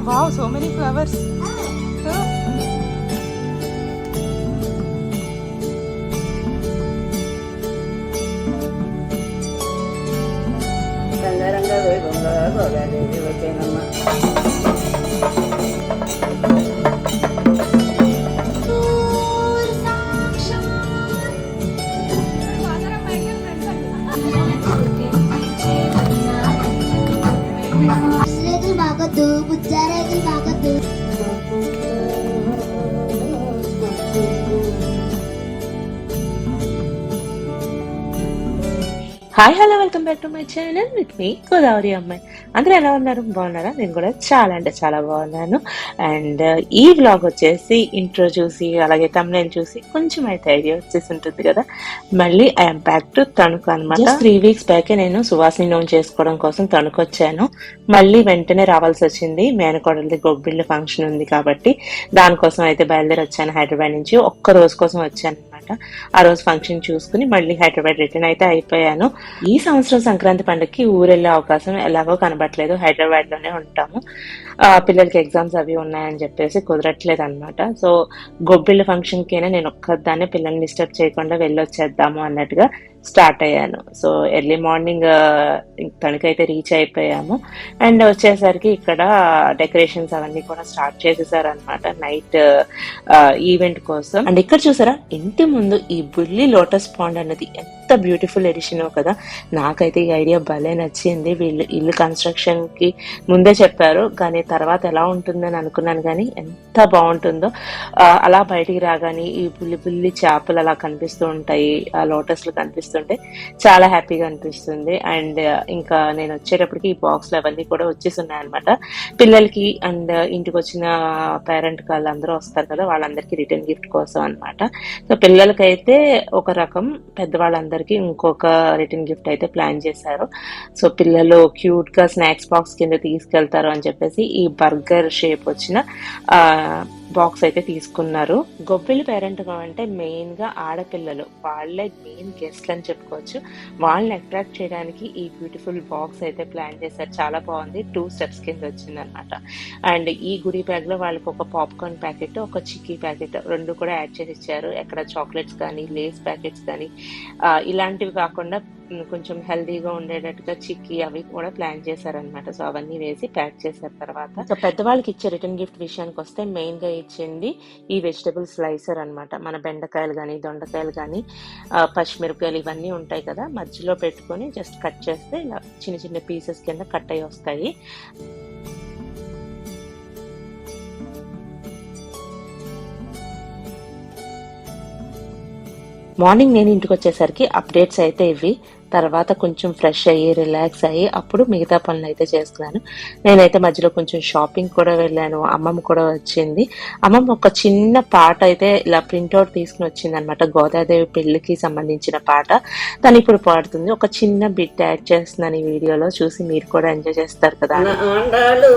Wow, so many flowers. రంగరంగ వైభవంగా గోదాదేవి వచ్చేనమ్మ రేకులు బాగొద్దు hi hello welcome back to my channel with me Godavari అమ్మాయి అందరూ ఎలా ఉన్నారు? బాగున్నారా? నేను కూడా చాలా అంటే చాలా బాగున్నాను. అండ్ uh, ఈ వ్లాగ్ వచ్చేసి ఇంట్రో చూసి అలాగే తమ్నైల్ చూసి కొంచెం అయితే ఐడియా వచ్చేసి ఉంటుంది కదా? మళ్ళీ ఐఎమ్ బ్యాక్ టు తణుకు అనమాట త్రీ వీక్స్ బ్యాకే నేను సువాసిని నోన్ చేసుకోవడం కోసం తణుకు వచ్చాను. మళ్ళీ వెంటనే రావాల్సి వచ్చింది. మేనకోడలది గొబ్బిళ్ళ ఫంక్షన్ ఉంది కాబట్టి దానికోసం అయితే బయలుదేరి వచ్చాను హైదరాబాద్ నుంచి. ఒక్క రోజు కోసం వచ్చాను. అనమాట. ఆ రోజు ఫంక్షన్ చూసుకుని మళ్ళీ హైదరాబాద్ రిటర్న్ అయితే అయిపోయాను. ఈ సంవత్సరం సంక్రాంతి పండుగకి ఊరెళ్ళే అవకాశం ఎలాగో కనబట్లేదు హైదరాబాద్లోనే ఉంటాము పిల్లలకి ఎగ్జామ్స్ అవి ఉన్నాయని చెప్పేసి కుదరట్లేదు అనమాట సో గొబ్బిళ్ళ ఫంక్షన్కైనా నేను ఒక్కదాన్నే పిల్లల్ని డిస్టర్బ్ చేయకుండా వెళ్ళొచ్చేద్దాము అన్నట్టుగా స్టార్ట్ అయ్యాను. సో ఎర్లీ మార్నింగ్ తణుకైతే రీచ్ అయిపోయాము. అండ్ వచ్చేసరికి ఇక్కడ డెకరేషన్స్ అవన్నీ కూడా స్టార్ట్ చేసేసారు అనమాట నైట్ ఈవెంట్ కోసం. అండ్ ఇక్కడ చూసారా? ఇంటి ముందు ఈ బుల్లి లోటస్ పాండ్ అన్నది ఎంత బ్యూటిఫుల్ ఎడిషన్ కదా. నాకైతే ఈ ఐడియా భలే నచ్చింది. వీళ్ళు ఇల్లు కన్స్ట్రక్షన్కి ముందే చెప్పారు. కానీ తర్వాత ఎలా ఉంటుందని అనుకున్నాను కానీ ఎంత బాగుంటుందో. అలా బయటికి రాగానే ఈ బుల్లి బుల్లి చేపలు అలా కనిపిస్తూ ఉంటాయి. ఆ లోటస్లు కనిపిస్తుంటే చాలా హ్యాపీగా అనిపిస్తుంది. అండ్ ఇంకా నేను వచ్చేటప్పటికి ఈ బాక్స్లు అవన్నీ కూడా వచ్చేసి ఉన్నాయి అనమాట పిల్లలకి అండ్ ఇంటికి వచ్చిన పేరెంట్ వాళ్ళందరూ వస్తారు కదా వాళ్ళందరికీ రిటర్న్ గిఫ్ట్ కోసం అన్నమాట. సో పిల్లలకైతే ఒక రకం గారికి ఇంకొక రిటర్న్ గిఫ్ట్ అయితే ప్లాన్ చేశారు. సో పిల్లలు క్యూట్గా స్నాక్స్ బాక్స్ కింద తీసుకెళ్తారు అని చెప్పేసి ఈ బర్గర్ షేప్ వచ్చిన బాక్స్ అయితే తీసుకున్నారు. గొబ్బిలి పేరెంట్ అంటే మెయిన్గా ఆడపిల్లలు. వాళ్ళే మెయిన్ గెస్ట్లు అని చెప్పుకోవచ్చు. వాళ్ళని అట్రాక్ట్ చేయడానికి ఈ బ్యూటిఫుల్ బాక్స్ అయితే ప్లాన్ చేశారు. చాలా బాగుంది. టూ స్టెప్స్ కింద వచ్చింది అనమాట అండ్ ఈ గుడి బ్యాగ్లో వాళ్ళకి ఒక పాప్కార్న్ ప్యాకెట్ ఒక చిక్కీ ప్యాకెట్ రెండు కూడా యాడ్ చేసి ఇచ్చారు. ఎక్కడ చాక్లెట్స్ కానీ లేస్ ప్యాకెట్స్ కానీ ఇలాంటివి కాకుండా కొంచెం హెల్దీగా ఉండేటట్టుగా చిక్కీ అవి కూడా ప్లాన్ చేశారనమాట సో అవన్నీ వేసి ప్యాక్ చేశారు తర్వాత. సో పెద్దవాళ్ళకి ఇచ్చే రిటర్న్ గిఫ్ట్ విషయానికి వస్తే మెయిన్గా ఇచ్చింది ఈ వెజిటబుల్ స్లైసర్ అనమాట మన బెండకాయలు కానీ దొండకాయలు కానీ పచ్చిమిరపకాయలు ఇవన్నీ ఉంటాయి కదా మధ్యలో పెట్టుకొని జస్ట్ కట్ చేస్తే ఇలా చిన్న చిన్న పీసెస్ కింద కట్ అయ్యి వస్తాయి. మార్నింగ్ నేను ఇంటికి వచ్చేసరికి అప్డేట్స్ అయితే ఇవి. తర్వాత కొంచెం ఫ్రెష్ అయ్యి రిలాక్స్ అయ్యి అప్పుడు మిగతా పనులు అయితే చేస్తున్నాను నేనైతే మధ్యలో కొంచెం షాపింగ్ కూడా వెళ్ళాను. అమ్మమ్మ కూడా వచ్చింది. అమ్మమ్మ ఒక చిన్న పాట అయితే ఇలా ప్రింట్అవుట్ తీసుకుని వచ్చింది అనమాట గోదాదేవి పెళ్ళికి సంబంధించిన పాట. తను ఇప్పుడు పాడుతుంది. ఒక చిన్న బిట్ యాడ్ చేస్తున్నాను ఈ వీడియోలో. చూసి మీరు కూడా ఎంజాయ్ చేస్తారు కదా. మన ఆండాళ్ళు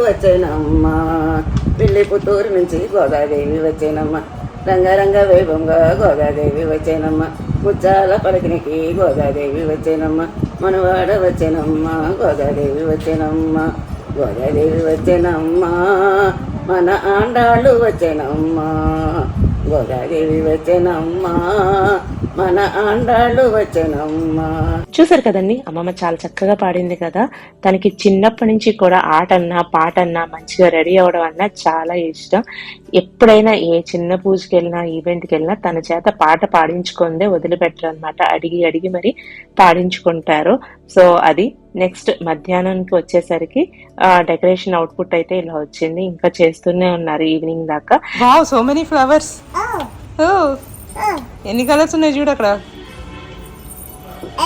పెళ్ళి పుత్తూరు నుంచి గోదాదేవి వచ్చేనమ్మా. రంగరంగ వైభవంగా గోదాదేవి వచ్చేనమ్మ. ముచ్చాల పలకినికి గోదాదేవి వచ్చేనమ్మ. మనవాడ వచ్చేనమ్మ గోదాదేవి వచ్చేనమ్మ. గోదాదేవి వచ్చేనమ్మ. మన ఆండాళ్ళు వచ్చేనమ్మ. గోదాదేవి వచ్చేనమ్మ. మన ఆండాళ్ళు వచ్చేనమ్మ. చూసారు కదండి? అమ్మమ్మ చాలా చక్కగా పాడింది కదా. తనకి చిన్నప్పటి నుంచి కూడా ఆట అన్నా పాట అన్నా మంచిగా రెడీ అవడం అన్నా చాలా ఇష్టం. ఎప్పుడైనా ఏ చిన్న పూజకి వెళ్ళినా ఈవెంట్కి వెళ్ళినా తన చేత పాట పాడించుకుందే వదిలిపెట్టరు అనమాట అడిగి అడిగి మరి పాడించుకుంటారు. సో అది నెక్స్ట్ మధ్యాహ్నానికి వచ్చేసరికి డెకరేషన్ అవుట్పుట్ అయితే ఇలా వచ్చింది. ఇంకా చేస్తూనే ఉన్నారు ఈవినింగ్ దాకా. so many flowers. Oh. ఎన్ని కలర్స్ ఉన్నాయి చూడు అక్కడ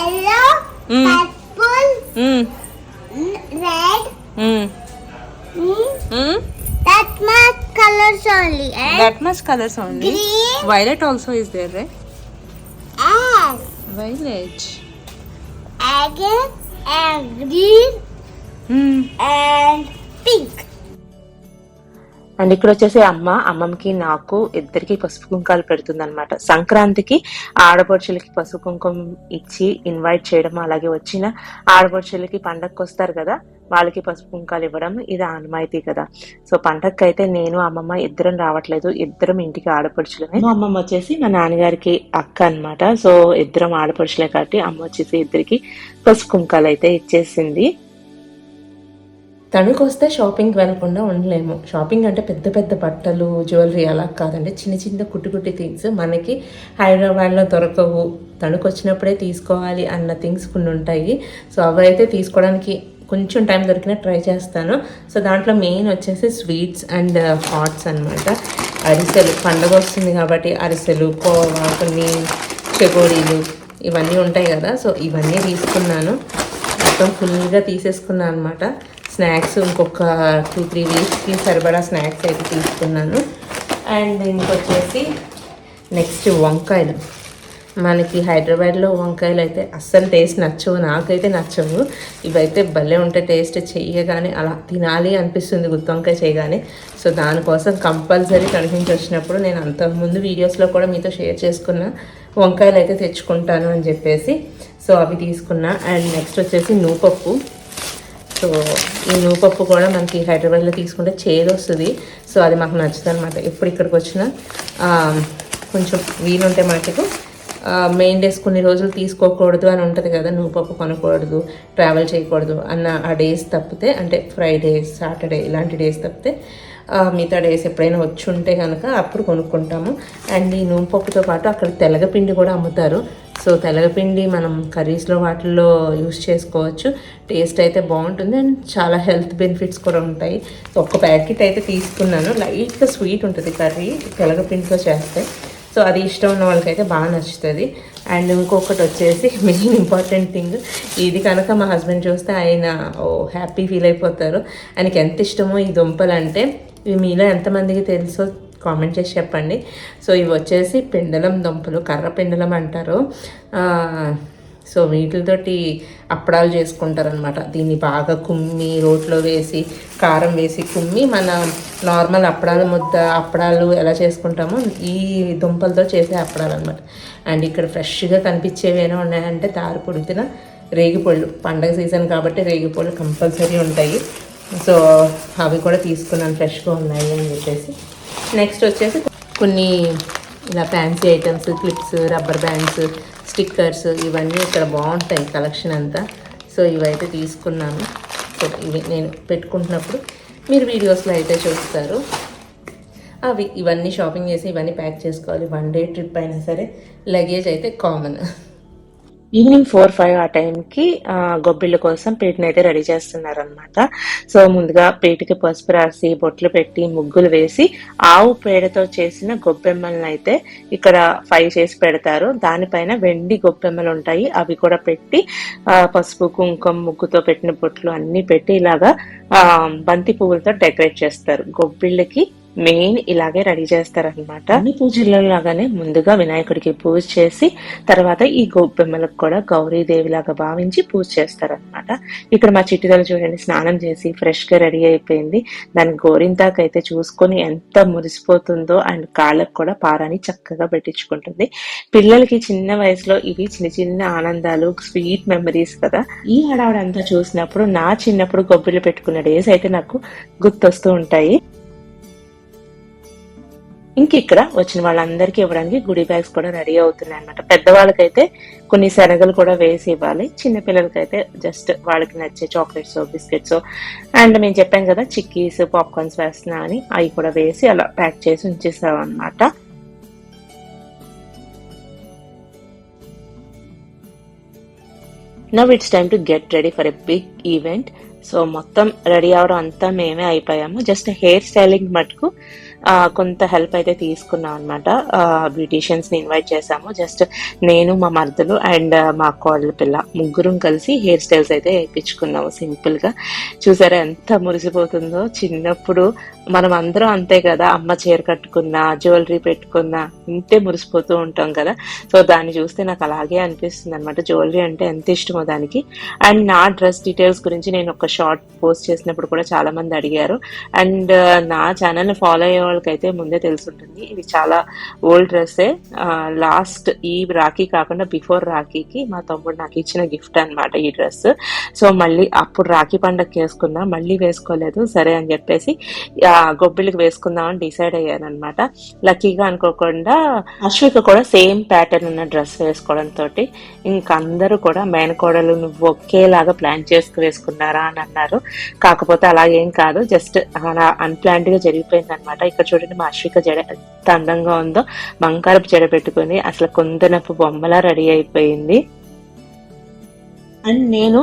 yellow Mm. Purple Mm. Red Mm. Mm. That much colours only and That much colors only. green Violet also is there, right? and Violet. again and green Mm. and pink and ఇక్కడ వచ్చేసి అమ్మ అమ్మమ్మకి నాకు ఇద్దరికి పసుపు కుంకాలు పెడుతుంది అనమాట సంక్రాంతికి ఆడపడుచులకి పసుపు కుంకుమ ఇచ్చి ఇన్వైట్ చేయడం అలాగే వచ్చిన ఆడపడుచులకి పండగకి వస్తారు కదా వాళ్ళకి పసుపు కుంకాలు ఇవ్వడం ఇది ఆనమాయితీ కదా. సో పండగకి అయితే నేను అమ్మమ్మ ఇద్దరం రావట్లేదు. ఇద్దరం ఇంటికి ఆడపడుచులమే. అమ్మమ్మ వచ్చేసి మా నాన్నగారికి అక్క అన్నమాట. సో ఇద్దరం ఆడపడుచులే కాబట్టి అమ్మ వచ్చేసి ఇద్దరికి పసుపు కుంకాలు అయితే ఇచ్చేసింది. తణుకు వస్తే షాపింగ్కి వెళ్ళకుండా ఉండలేము. షాపింగ్ అంటే పెద్ద పెద్ద బట్టలు జ్యువెలరీ అలా కాదండి. చిన్న చిన్న కుట్టి కుట్టి థింగ్స్ మనకి హైదరాబాద్లో దొరకవు. తణుకు వచ్చినప్పుడే తీసుకోవాలి అన్న థింగ్స్ కొన్ని ఉంటాయి. సో అవి అయితే తీసుకోవడానికి కొంచెం టైం దొరికినా ట్రై చేస్తాను. సో దాంట్లో మెయిన్ వచ్చేసి స్వీట్స్ అండ్ హాట్స్ అనమాట అరిసెలు పండగ వస్తుంది కాబట్టి అరిసెలు కోవా కొన్ని చెగోడీలు ఇవన్నీ ఉంటాయి కదా. సో ఇవన్నీ తీసుకున్నాను. మొత్తం ఫుల్గా తీసేసుకున్నాను అనమాట స్నాక్స్ ఇంకొక టూ త్రీ వీక్స్కి సరిపడా స్నాక్స్ అయితే తీసుకున్నాను. అండ్ ఇంకొచ్చేసి నెక్స్ట్ వంకాయలు. మనకి హైదరాబాద్లో వంకాయలు అయితే అస్సలు టేస్ట్ నచ్చవు నాకైతే నచ్చవు. ఇవైతే భలే ఉంటే టేస్ట్ చేయగానే అలా తినాలి అనిపిస్తుంది గుత్తి వంకాయ చేయగానే. సో దానికోసం కంపల్సరీ కనిపించి వచ్చినప్పుడు నేను అంతకుముందు వీడియోస్లో కూడా మీతో షేర్ చేసుకున్న వంకాయలు అయితే తెచ్చుకుంటాను అని చెప్పేసి. సో అవి తీసుకున్నా. అండ్ నెక్స్ట్ వచ్చేసి నూపప్పు. సో ఈ నువ్వుపప్పు కూడా మనకి హైదరాబాద్లో తీసుకుంటే చేదు వస్తుంది. సో అది మాకు నచ్చుతుంది అనమాట ఎప్పుడు ఇక్కడికి వచ్చినా కొంచెం వీలుంటే మటుకు మెయిన్ డేస్ కొన్ని రోజులు తీసుకోకూడదు అని ఉంటుంది కదా నూపప్పు కొనకూడదు ట్రావెల్ చేయకూడదు అన్న ఆ డేస్ తప్పితే అంటే ఫ్రైడే సాటర్డే ఇలాంటి డేస్ తప్పితే మిగతా డేస్ ఎప్పుడైనా వచ్చి ఉంటే కనుక అప్పుడు కొనుక్కుంటాము. అండ్ ఈ నూనెపప్పుతో పాటు అక్కడ తెలగపిండి కూడా అమ్ముతారు. సో తెలగపిండి మనం కర్రీస్లో వాటిల్లో యూస్ చేసుకోవచ్చు. టేస్ట్ అయితే బాగుంటుంది అండ్ చాలా హెల్త్ బెనిఫిట్స్ కూడా ఉంటాయి. ఒక్క ప్యాకెట్ అయితే తీసుకున్నాను. లైట్గా స్వీట్ ఉంటుంది కర్రీ తెలగపిండితో చేస్తే. సో అది ఇష్టం ఉన్న వాళ్ళకైతే బాగా నచ్చుతుంది. అండ్ ఇంకొకటి వచ్చేసి మెయిన్ ఇంపార్టెంట్ థింగ్ ఇది కనుక మా హస్బెండ్ చూస్తే ఆయన ఓ హ్యాపీ ఫీల్ అయిపోతారు. ఆయనకి ఎంత ఇష్టమో ఈ దుంపలు అంటే ఇవి మీలో ఎంతమందికి తెలుసో కామెంట్ చేసి చెప్పండి. సో ఇవి వచ్చేసి పిండలం దుంపలు కర్ర పిండలం అంటారు. సో వీటితోటి అప్పడాలు చేసుకుంటారనమాట దీన్ని బాగా కుమ్మి రోట్లో వేసి కారం వేసి కుమ్మి మన నార్మల్ అప్పడాల ముద్ద అప్పడాలు ఎలా చేసుకుంటామో ఈ దుంపలతో చేసే అప్పడాలు అనమాట అండ్ ఇక్కడ ఫ్రెష్గా కనిపించేవి ఏమైనా ఉన్నాయంటే తారు పొడితిన రేగిపళ్ళు. పండగ సీజన్ కాబట్టి రేగిపళ్ళు కంపల్సరీ ఉంటాయి. సో అవి కూడా తీసుకున్నాను ఫ్రెష్గా ఉన్నాయి అని చెప్పేసి. నెక్స్ట్ వచ్చేసి కొన్ని ఇలా fancy items clips rubber bands stickers ఇవన్నీ ఇక్కడ బాగుంటాయి కలెక్షన్ అంతా. సో ఇవైతే తీసుకున్నాను. సో ఇవి నేను పెట్టుకుంటున్నప్పుడు మీరు వీడియోస్లో అయితే చూస్తారు. అవి ఇవన్నీ షాపింగ్ చేసి ఇవన్నీ ప్యాక్ చేసుకోవాలి. వన్ డే ట్రిప్ అయినా సరే లగేజ్ అయితే కామన్ ఈవినింగ్ ఫోర్ ఫైవ్ ఆ టైంకి గొబ్బిళ్ళ కోసం పీటని అయితే రెడీ చేస్తున్నారనమాట సో ముందుగా పీటకి పసుపు రాసి బొట్లు పెట్టి ముగ్గులు వేసి ఆవు పేడతో చేసిన గొబ్బెమ్మలను అయితే ఇక్కడ ఫైవ్ చేసి పెడతారు. దానిపైన వెండి గొబ్బెమ్మలు ఉంటాయి. అవి కూడా పెట్టి పసుపు కుంకుమ ముగ్గుతో పెట్టిన బొట్లు అన్ని పెట్టి ఇలాగా బంతి పువ్వులతో డెకరేట్ చేస్తారు. గొబ్బిళ్ళకి మెయిన్ ఇలాగే రెడీ చేస్తారనమాట అన్ని పూజల్లో లాగానే ముందుగా వినాయకుడికి పూజ చేసి తర్వాత ఈ గొబ్బెమ్మలకు కూడా గౌరీదేవి లాగా భావించి పూజ చేస్తారనమాట ఇక్కడ మా చిట్టిదలు చూడండి స్నానం చేసి ఫ్రెష్గా రెడీ అయిపోయింది. దాని గోరింతాకైతే చూసుకొని ఎంత మురిసిపోతుందో అండ్ కాళ్ళకు కూడా పారాని చక్కగా పెట్టించుకుంటుంది. పిల్లలకి చిన్న వయసులో ఇవి చిన్న చిన్న ఆనందాలు స్వీట్ మెమరీస్ కదా. ఈ హడావుడంతా చూసినప్పుడు నా చిన్నప్పుడు గొబ్బిలు పెట్టుకున్న డేస్ అయితే నాకు గుర్తొస్తూ ఉంటాయి. ఇంక ఇక్కడ వచ్చిన వాళ్ళందరికీ ఇవ్వడానికి గుడి బ్యాగ్స్ కూడా రెడీ అవుతున్నాయి అనమాట పెద్దవాళ్ళకైతే కొన్ని శనగలు కూడా వేసి ఇవ్వాలి. చిన్నపిల్లలకి అయితే జస్ట్ వాళ్ళకి నచ్చే చాక్లెట్స్ బిస్కెట్స్ అండ్ మేము చెప్పాం కదా చిక్కీస్ పాప్కార్న్స్ వేస్తున్నా అని అవి కూడా వేసి అలా ప్యాక్ చేసి ఉంచేసాం అనమాట now it's time to get ready for a big event so మొత్తం రెడీ అవడం అంతా మేమే అయిపోయాము. జస్ట్ హెయిర్ స్టైలింగ్ మటుకు కొంత హెల్ప్ అయితే తీసుకున్నాం అనమాట బ్యూటీషియన్స్ని ఇన్వైట్ చేసాము జస్ట్ నేను మా మరదలు అండ్ మా కోడల పిల్ల ముగ్గురం కలిసి హెయిర్ స్టైల్స్ అయితే వేయించుకున్నాము సింపుల్గా. చూసారా ఎంత మురిసిపోతుందో. చిన్నప్పుడు మనం అందరం అంతే కదా. అమ్మ చీర కట్టుకున్న జ్యువెలరీ పెట్టుకున్న ఇంతే మురిసిపోతూ ఉంటాం కదా. సో దాన్ని చూస్తే నాకు అలాగే అనిపిస్తుంది అనమాట జ్యువెలరీ అంటే ఎంత ఇష్టమో దానికి. అండ్ నా డ్రెస్ డీటెయిల్స్ గురించి నేను ఒక షార్ట్ పోస్ట్ చేసినప్పుడు కూడా చాలా మంది అడిగారు. అండ్ నా ఛానల్ని ఫాలో అయ్యే వాళ్ళకైతే ముందే తెలుసుంటుంది. ఇది చాలా ఓల్డ్ డ్రెస్సే. లాస్ట్ ఈ రాఖీ కాకుండా బిఫోర్ రాఖీకి మా తమ్ముడు నాకు ఇచ్చిన గిఫ్ట్ అనమాట ఈ డ్రెస్. సో మళ్ళీ అప్పుడు రాఖీ పండగకి వేసుకున్నా మళ్ళీ వేసుకోలేదు సరే అని చెప్పేసి గొబ్బిలికి వేసుకుందామని డిసైడ్ అయ్యాను అనమాట లక్కీగా అనుకోకుండా అశ్విక కూడా సేమ్ ప్యాటర్న్ ఉన్న డ్రెస్ వేసుకోవడం తోటి ఇంకా అందరూ కూడా మేనకోడలు నువ్వు ఒకేలాగా ప్లాన్ చేసుకు వేసుకున్నారా అని అన్నారు. కాకపోతే అలాగేం కాదు జస్ట్ అలా అన్ప్లాన్డ్ జరిగిపోయింది అనమాట ఇక్కడ చూడండి మా అశ్విక జడ ఎంత అందంగా ఉందో బంగారపు జడ పెట్టుకుని అసలు కొందనపు బొమ్మలా రెడీ అయిపోయింది. అండ్ నేను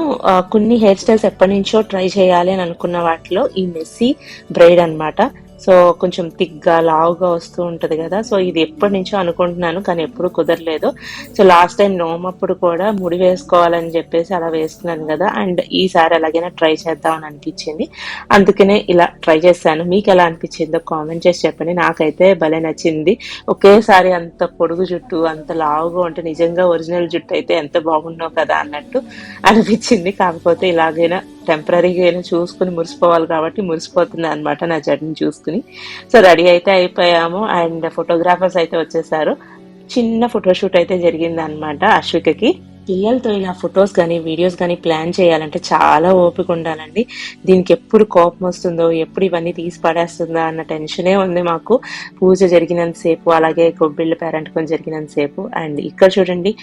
కొన్ని హెయిర్ స్టైల్స్ ఎప్పటి నుంచో ట్రై చేయాలి అని అనుకున్న వాటిలో ఈ మెస్సీ బ్రైడ్ అన్నమాట. సో కొంచెం తిగ్గా లావుగా వస్తూ ఉంటుంది కదా. సో ఇది ఎప్పటి నుంచో అనుకుంటున్నాను కానీ ఎప్పుడు కుదరలేదు. సో లాస్ట్ టైం నోమప్పుడు కూడా ముడి వేసుకోవాలని చెప్పేసి అలా వేసుకున్నాను కదా. అండ్ ఈసారి ఎలాగైనా ట్రై చేద్దామని అనిపించింది. అందుకనే ఇలా ట్రై చేశాను. మీకు ఎలా అనిపించిందో కామెంట్ చేసి చెప్పండి. నాకైతే భలే నచ్చింది. ఒకేసారి అంత పొడుగు జుట్టు అంత లావుగా ఉంటే నిజంగా ఒరిజినల్ జుట్టు అయితే ఎంత బాగున్నావు కదా అన్నట్టు అనిపించింది. కాకపోతే ఇలాగైనా టెంపరీగా ఏమైనా చూసుకుని మురిసిపోవాలి కాబట్టి మురిసిపోతుంది అనమాట నా జడ్ని చూసుకుని. సో రెడీ అయితే అయిపోయాము అండ్ ఫోటోగ్రాఫర్స్ అయితే వచ్చేసారు. చిన్న ఫోటోషూట్ అయితే జరిగింది అనమాట అశ్వికకి. పిల్లలతో ఇలా ఫొటోస్ కానీ వీడియోస్ కానీ ప్లాన్ చేయాలంటే చాలా ఓపిక ఉండాలండి. దీనికి ఎప్పుడు కోపం వస్తుందో ఎప్పుడు ఇవన్నీ తీసి పడేస్తుందా అన్న టెన్షనే ఉంది మాకు. పూజ జరిగినంతసేపు అలాగే కొబ్బిళ్ళ పేరెంట్కొని జరిగినంతసేపు అండ్ ఇక్కడ చూడండి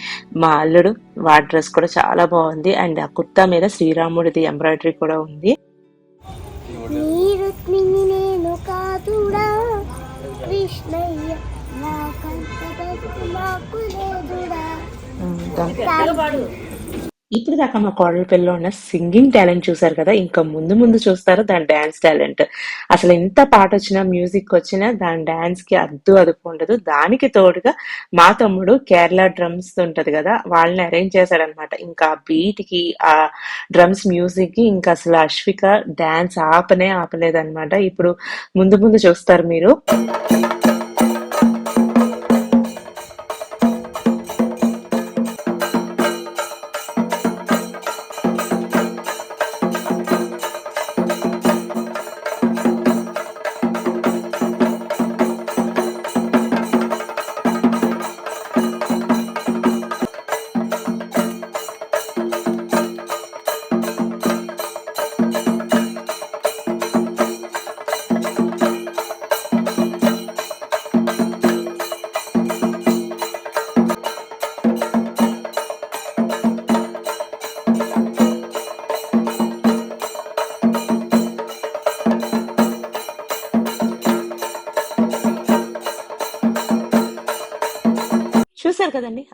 మా అల్లుడు వాడి డ్రెస్ కూడా చాలా బాగుంది. అండ్ ఆ కుర్తా మీద శ్రీరాముడిది ఎంబ్రాయిడరీ కూడా ఉంది. కృష్ణయ్య నాకంత కంట నాకు లేదుడా. ఇప్పుడు దాకా మా కోడల పిల్లలో ఉన్న సింగింగ్ టాలెంట్ చూసారు కదా ఇంకా ముందు ముందు చూస్తారు దాని డాన్స్ టాలెంట్. అసలు ఎంత పాట వచ్చినా మ్యూజిక్ వచ్చినా దాని డాన్స్కి అద్దు అదుపు ఉండదు. దానికి తోడుగా మా తమ్ముడు కేరళ డ్రమ్స్ ఉంటది కదా వాళ్ళని అరేంజ్ చేశాడనమాట ఇంకా బీట్కి ఆ డ్రమ్స్ మ్యూజిక్కి ఇంకా అసలు అశ్విక డాన్స్ ఆపనే ఆపలేదన్నమాట. ఇప్పుడు ముందు ముందు చూస్తారు మీరు.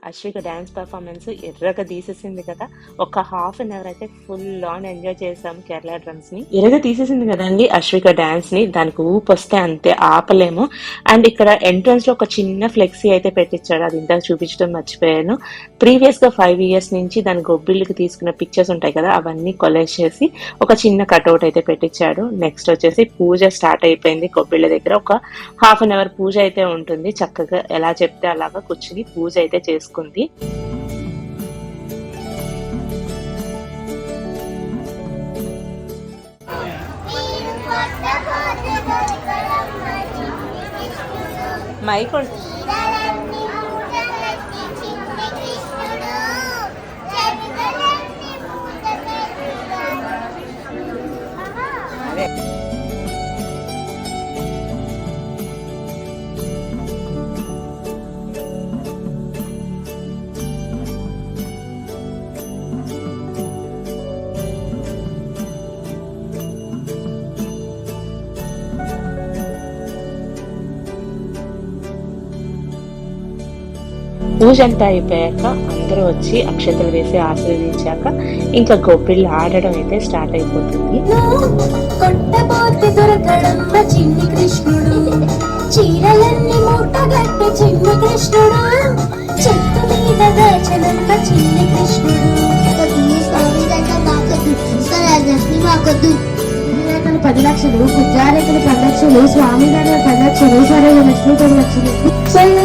అశ్విక డ్యాన్స్ పర్ఫార్మెన్స్ ఎర్రగా తీసేసింది కదా. ఒక హాఫ్ అన్ అవర్ అయితే ఫుల్ ఆన్ ఎంజాయ్ చేసాం కేరళ డ్రమ్స్ని. ఎర్రగా తీసేసింది కదండి అశ్విక డాన్స్ని. దానికి ఊపు వస్తే అంతే ఆపలేము. అండ్ ఇక్కడ ఎంట్రన్స్లో ఒక చిన్న ఫ్లెక్సీ అయితే పెట్టించాడు. అది ఇంత చూపించడం మర్చిపోయాను. ప్రీవియస్గా ఫైవ్ ఇయర్స్ నుంచి దాని గొబ్బిళ్ళకి తీసుకున్న పిక్చర్స్ ఉంటాయి కదా అవన్నీ కొలెక్ట్ చేసి ఒక చిన్న కట్అవుట్ అయితే పెట్టించాడు. నెక్స్ట్ వచ్చేసి పూజ స్టార్ట్ అయిపోయింది గొబ్బిళ్ళ దగ్గర. ఒక హాఫ్ అన్ అవర్ పూజ అయితే ఉంటుంది. చక్కగా ఎలా చెప్తే అలాగా కూర్చుని పూజ అయితే చేసుకో చేసుకుంది మైక్ పూజ అంతా అయిపోయాక అందరూ వచ్చి అక్షతలు వేసి ఆశీర్వదించాక ఇంకా గొబ్బిళ్ళు ఆడడం అయితే స్టార్ట్ అయిపోతుంది. చిన్ని కృష్ణుడు చీరలన్నీ మూటగట్టి చిన్ని కృష్ణుడు చెట్టు మీద చిన్ని కృష్ణుడు మాకొద్దు పది లక్షలు పుజారేకులు పది లక్షలు స్వామి గారి పది లక్షలు సరే లక్ష్మి పది లక్షలు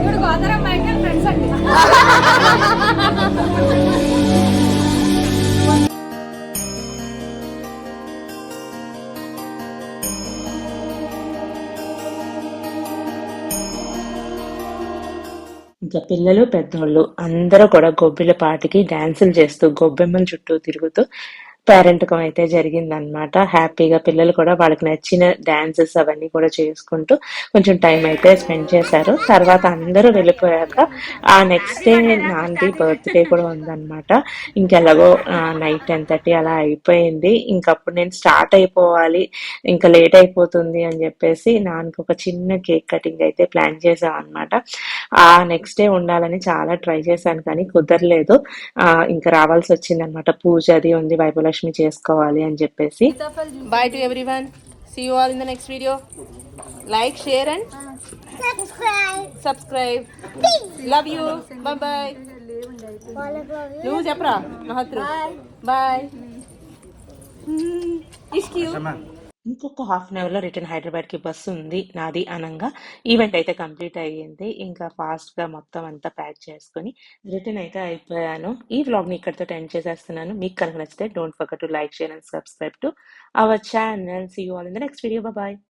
ఇంకా పిల్లలు పెద్దోళ్ళు అందరూ కూడా గొబ్బిల పాటికి డాన్సులు చేస్తూ గొబ్బెమ్మల చుట్టూ తిరుగుతూ పేరెంటకం అయితే జరిగిందనమాట. హ్యాపీగా పిల్లలు కూడా వాళ్ళకి నచ్చిన డాన్సెస్ అవన్నీ కూడా చేసుకుంటూ కొంచెం టైం అయితే స్పెండ్ చేశారు. తర్వాత అందరూ వెళ్ళిపోయాక ఆ నెక్స్ట్ డే నాంది బర్త్డే కూడా ఉందన్నమాట ఇంకెలాగో నైట్ టెన్ థర్టీ అలా అయిపోయింది. ఇంకప్పుడు నేను స్టార్ట్ అయిపోవాలి ఇంకా లేట్ అయిపోతుంది అని చెప్పేసి నాన్నకి ఒక చిన్న కేక్ కటింగ్ అయితే ప్లాన్ చేసాం అనమాట ఆ నెక్స్ట్ డే ఉండాలని చాలా ట్రై చేశాను కానీ కుదరలేదు. ఆ, ఇంకా రావాల్సి వచ్చింది అనమాట పూజ అది ఉంది వైభలక్ష్మి చేసుకోవాలి అని చెప్పేసి. Bye to everyone see you all in the next video like share and subscribe love you bye bye నువ్వు చెప్పరా? మహత్రు బాయ్ ఇష్క్యూ ఇంకొక హాఫ్ అన్ అవర్లో రిటర్న్ హైదరాబాద్కి బస్సు ఉంది నాది అనంగా. ఈవెంట్ అయితే కంప్లీట్ అయ్యింది. ఇంకా ఫాస్ట్గా మొత్తం అంతా ప్యాక్ చేసుకుని రిటర్న్ అయితే అయిపోయాను. ఈ వ్లాగ్ని ఇక్కడితో ఎండ్ చేసేస్తున్నాను. మీకు కనుక నచ్చితే don't forget to like share and subscribe to our channel. See you all in the next video bye